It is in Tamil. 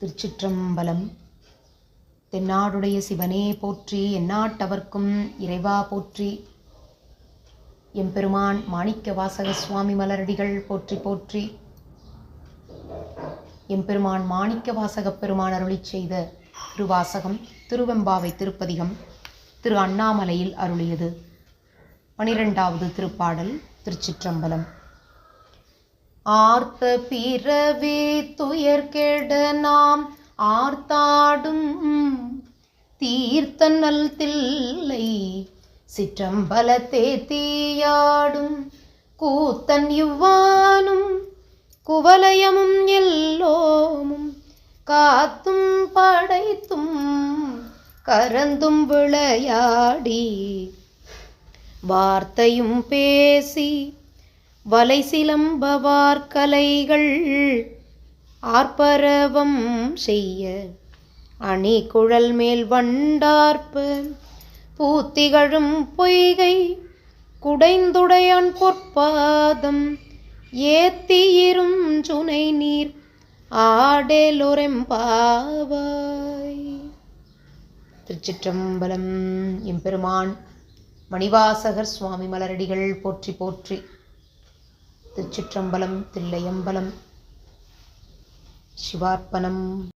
திருச்சிற்றம்பலம். தென்னாடுடைய சிவனே போற்றி எந்நாட்டவர்க்கும் இறைவா போற்றி. எம்பெருமான் மாணிக்க வாசக சுவாமி மலரடிகள் போற்றி போற்றி. எம்பெருமான் மாணிக்க வாசகப் பெருமான் அருளிச் செய்த திருவாசகம் திருவெம்பாவை திருப்பதிகம் திரு அண்ணாமலையில் அருளியது. பனிரெண்டாவது திருப்பாடல் திருச்சிற்றம்பலம். ஆர்த்த பிறவே துயர்கெட நாம் ஆர்த்தாடும் தீர்த்தனல் தில்லை சிற்றம்பலத்தே தீயாடும் கூத்தன் இவ்வானும் குவலயமும் எல்லோமும் காத்தும் படைத்தும் கரந்தும் விளையாடி வார்த்தையும் பேசி வலை சிலம்பவார் கலைகள் ஆர்ப்பரவம் செய்ய அணி குழல் மேல் வண்டார்ப்ப பூத்திகழும் பொய்கை குடைந்துடையான் பொற்பாதம் ஏத்தியிரும் சுனை நீர் ஆடேலொரெம்பாவாய் திருச்சிற்றம்பலம் எம்பெருமான் மணிவாசகர் சுவாமி மலரடிகள் போற்றி போற்றி. திருச்சிற்றம்பலம் தில்லையம்பலம். சிவார்ப்பணம்.